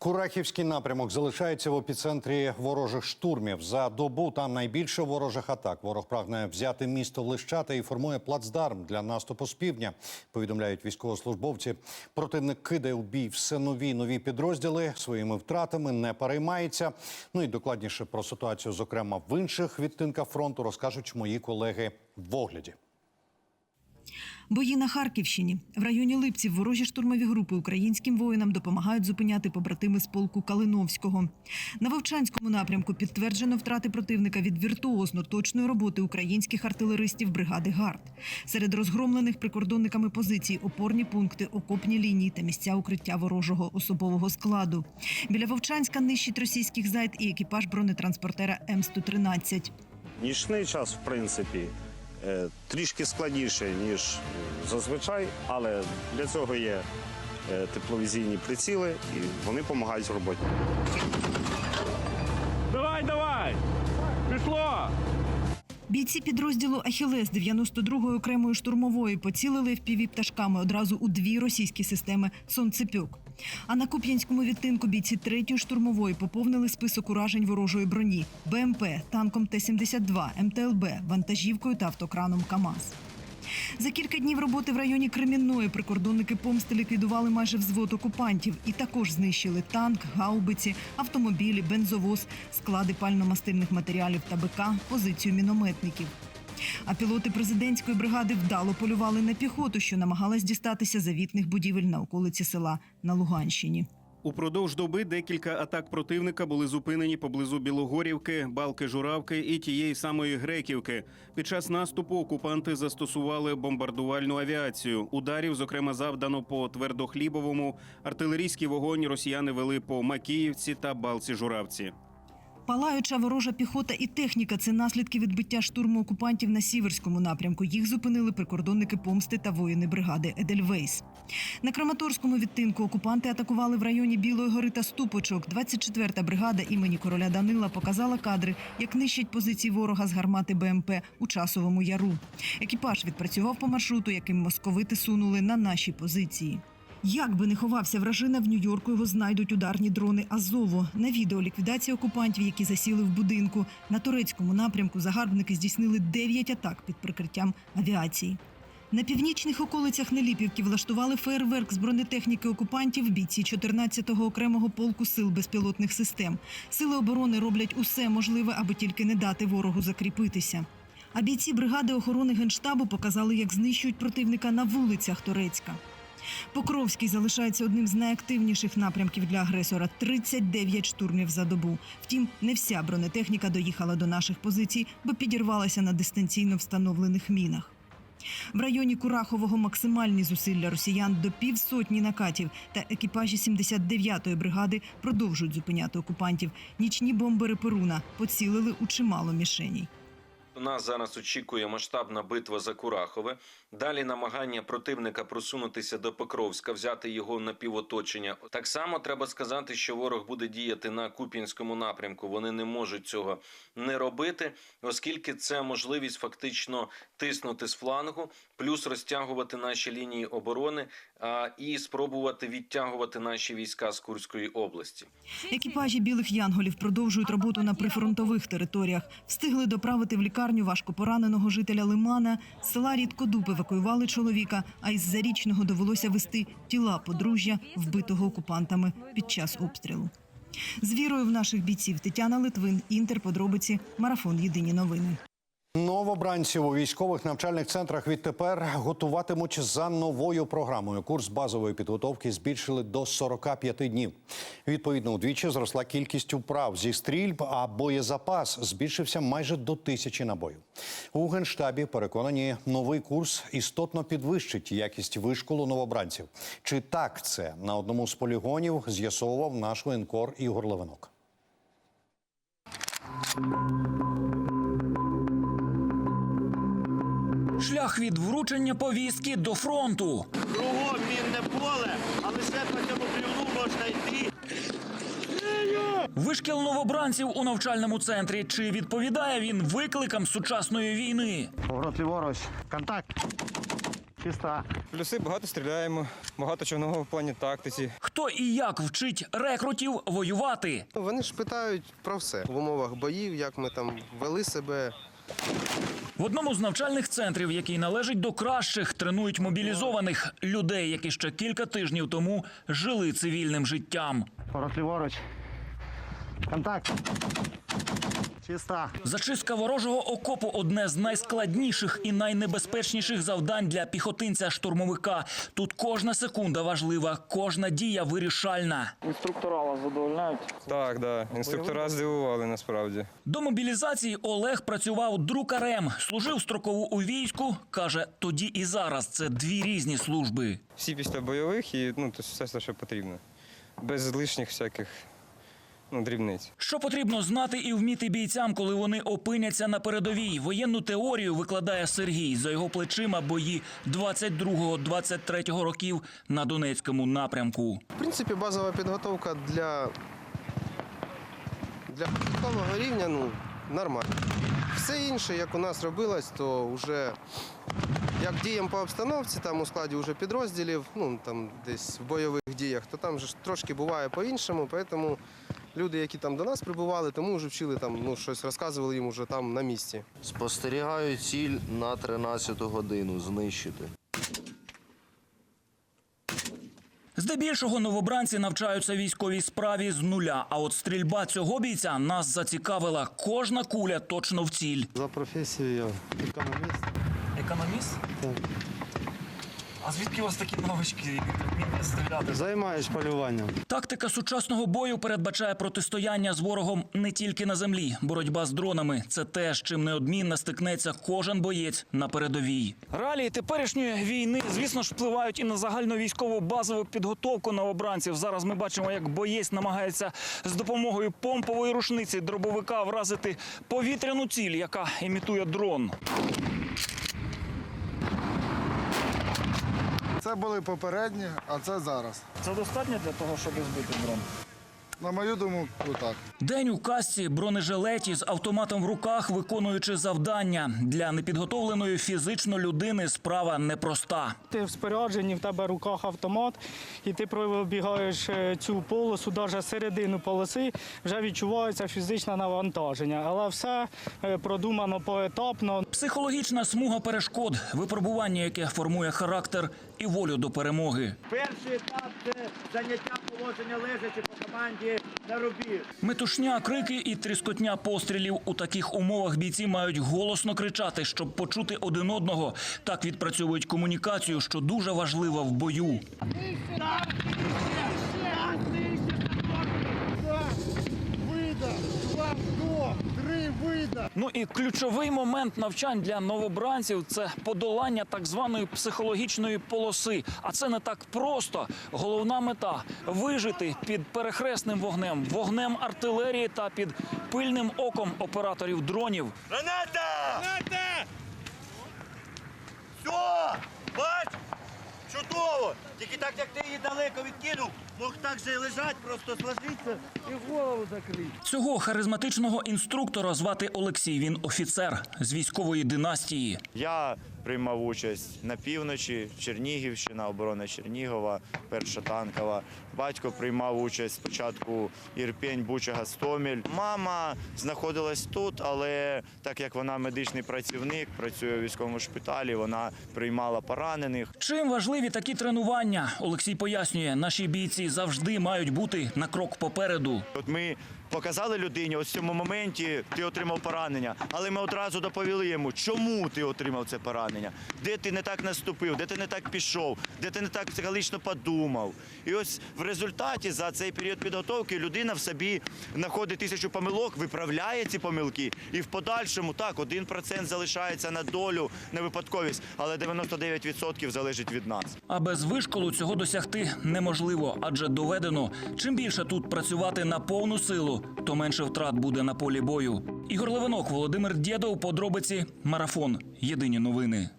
Курахівський напрямок залишається в епіцентрі ворожих штурмів. За добу там найбільше ворожих атак. Ворог прагне взяти місто Лищата і формує плацдарм для наступу з півдня. Повідомляють військовослужбовці. Противник кидає у бій все нові нові підрозділи своїми втратами, не переймається. Ну і докладніше про ситуацію, зокрема в інших відтинках фронту, розкажуть мої колеги в огляді. Бої на Харківщині в районі Липців ворожі штурмові групи українським воїнам допомагають зупиняти побратими з полку Калиновського. На Вовчанському напрямку підтверджено втрати противника від віртуозно точної роботи українських артилеристів бригади ГАРД. Серед розгромлених прикордонниками позицій опорні пункти, окопні лінії та місця укриття ворожого особового складу. Біля Вовчанська нищить російських зайд і екіпаж бронетранспортера М113. Нічний час, в принципі, трішки складніше, ніж е, зазвичай, але для цього є е, тепловізійні приціли і вони допомагають в роботі. Давай, давай! Пішло! Бійці підрозділу Ахілес 92-ї окремої штурмової поцілили в піві пташками одразу у дві російські системи Сонцепьок. А на Куп'янському відтинку бійці 3-ї штурмової поповнили список уражень ворожої броні БМП, танком Т-72, МТЛБ, вантажівкою та автокраном КАМАЗ. За кілька днів роботи в районі Кремінної прикордонники помсти ліквідували майже взвод окупантів і також знищили танк, гаубиці, автомобілі, бензовоз, склади пально-мастильних матеріалів та БК, позицію мінометників. А пілоти президентської бригади вдало полювали на піхоту, що намагалась дістатися завітних будівель на околиці села на Луганщині. Упродовж доби декілька атак противника були зупинені поблизу Білогорівки, Балки Журавки і тієї самої Греківки. Під час наступу окупанти застосували бомбардувальну авіацію. Ударів, зокрема, завдано по Твердохлібовому. Артилерійський вогонь росіяни вели по Макіївці та Балці Журавці. Палаюча ворожа піхота і техніка це наслідки відбиття штурму окупантів на сіверському напрямку. Їх зупинили прикордонники помсти та воїни бригади Едельвейс. На Краматорському відтинку окупанти атакували в районі Білої гори та Ступочок. 24-та бригада імені короля Данила показала кадри, як нищать позиції ворога з гармати БМП у часовому яру. Екіпаж відпрацював по маршруту, яким московити сунули на наші позиції. Як би не ховався вражина, в Нью-Йорку його знайдуть ударні дрони Азову. На відео ліквідація окупантів, які засіли в будинку. На турецькому напрямку загарбники здійснили 9 атак під прикриттям авіації. На північних околицях Неліпівки влаштували фейерверк з бронетехніки окупантів бійці 14-го окремого полку сил безпілотних систем. Сили оборони роблять усе можливе, аби тільки не дати ворогу закріпитися. А бійці бригади охорони генштабу показали, як знищують противника на вулицях Торецька. Покровський залишається одним з найактивніших напрямків для агресора 39 штурмів за добу. Втім, не вся бронетехніка доїхала до наших позицій, бо підірвалася на дистанційно встановлених мінах. В районі Курахового максимальні зусилля росіян до півсотні накатів та екіпажі 79-ї бригади продовжують зупиняти окупантів. Нічні бомбери Перуна поцілили у чимало мішеній. Нас зараз очікує масштабна битва за Курахове. Далі намагання противника просунутися до Покровська, взяти його на півоточення. Так само треба сказати, що ворог буде діяти на Куп'янському напрямку. Вони не можуть цього не робити, оскільки це можливість фактично тиснути з флангу, плюс розтягувати наші лінії оборони а, і спробувати відтягувати наші війська з Курської області. Екіпажі білих янголів продовжують роботу на прифронтових територіях. Встигли доправити в лікарню важко пораненого жителя Лимана. З села Рідкодуб евакуювали чоловіка, а із зарічного довелося вести тіла подружжя, вбитого окупантами під час обстрілу. З вірою в наших бійців Тетяна Литвин, Інтер, подробиці, марафон. Єдині новини. Новобранців у військових навчальних центрах відтепер готуватимуть за новою програмою. Курс базової підготовки збільшили до 45 днів. Відповідно, удвічі зросла кількість управ зі стрільб, а боєзапас збільшився майже до тисячі набоїв. У генштабі переконані, новий курс істотно підвищить якість вишколу новобранців. Чи так це на одному з полігонів з'ясовував наш воєнкор Ігор Левинок. Шлях від вручення повістки до фронту. Кругом мінне поле, а лише по цьому плюну можна йти. Вишкіл новобранців у навчальному центрі. Чи відповідає він викликам сучасної війни? Поворот ліворуч. Контакт. Чиста. Плюси багато стріляємо, багато чого нового в плані тактиці. Хто і як вчить рекрутів воювати? Вони ж питають про все в умовах боїв, як ми там вели себе. В одному з навчальних центрів, який належить до кращих, тренують мобілізованих людей, які ще кілька тижнів тому жили цивільним життям. Поворот ліворуч. Контакт. Чиста. Зачистка ворожого окопу одне з найскладніших і найнебезпечніших завдань для піхотинця-штурмовика. Тут кожна секунда важлива, кожна дія вирішальна. Так, да. Інструктора здивували насправді. До мобілізації Олег працював друкарем, служив строкову у війську. каже, тоді і зараз це дві різні служби. Всі після бойових і ну, то все, все, що потрібно. Без лишніх всяких ну, дрібниць. Що потрібно знати і вміти бійцям, коли вони опиняться на передовій? Воєнну теорію викладає Сергій за його плечима бої 22-23 років на Донецькому напрямку. В принципі, базова підготовка для, для початкового рівня ну, нормально. Все інше, як у нас робилось, то вже як діям по обстановці, там у складі вже підрозділів, ну там десь в бойових діях, то там же ж трошки буває по-іншому. Тому люди, які там до нас прибували, тому вже вчили там, ну, щось розказували їм уже там на місці. Спостерігаю ціль на 13 годину знищити. Здебільшого новобранці навчаються військовій справі з нуля. А от стрільба цього бійця нас зацікавила. Кожна куля точно в ціль. За професією я економіст. Економіст? А звідки у вас такі навички вміння стріляти? Займаюсь полюванням. Тактика сучасного бою передбачає протистояння з ворогом не тільки на землі. Боротьба з дронами це те, з чим неодмінно стикнеться кожен боєць на передовій. Реалії теперішньої війни, звісно ж, впливають і на загальновійськову базову підготовку новобранців. Зараз ми бачимо, як боєць намагається з допомогою помпової рушниці дробовика вразити повітряну ціль, яка імітує дрон. Це були попередні, а це зараз. Це достатньо для того, щоб збити дрон. На мою думку, так. День у касці, бронежилеті з автоматом в руках, виконуючи завдання для непідготовленої фізично людини. Справа непроста. Ти в спорядженні, в тебе в руках автомат, і ти пробігаєш е, цю полосу, навіть середину полоси, вже відчувається фізичне навантаження. Але все е, продумано поетапно. Психологічна смуга перешкод, випробування, яке формує характер і волю до перемоги. Перший етап це заняття положення лежачи по команді на рубі. Метушня, крики і тріскотня пострілів у таких умовах бійці мають голосно кричати, щоб почути один одного. Так відпрацьовують комунікацію, що дуже важливо в бою. Ну і ключовий момент навчань для новобранців це подолання так званої психологічної полоси. А це не так просто. Головна мета вижити під перехресним вогнем, вогнем артилерії та під пильним оком операторів дронів. Граната! Граната! Все! Бач! Чудово! Тільки так, як ти її далеко відкинув, мог так же і лежать, просто сложитися і голову закрити. Цього харизматичного інструктора звати Олексій. Він офіцер з військової династії. Я приймав участь на півночі, Чернігівщина, оборона Чернігова, перша танкова. Батько приймав участь спочатку Ірпень, Буча, Гастомель. Мама знаходилась тут, але так як вона медичний працівник, працює у військовому шпиталі, вона приймала поранених. Чим важливі такі тренування? Олексій пояснює, наші бійці завжди мають бути на крок попереду. От ми показали людині, ось в цьому моменті ти отримав поранення, але ми одразу доповіли йому, чому ти отримав це поранення, де ти не так наступив, де ти не так пішов, де ти не так психологічно подумав. І ось в результаті за цей період підготовки людина в собі знаходить тисячу помилок, виправляє ці помилки, і в подальшому так, 1% залишається на долю, на випадковість, але 99% залежить від нас. А без вишколу цього досягти неможливо, адже доведено, чим більше тут працювати на повну силу, то менше втрат буде на полі бою. Ігор Левинок, Володимир Дєдов, подробиці, марафон. Єдині новини.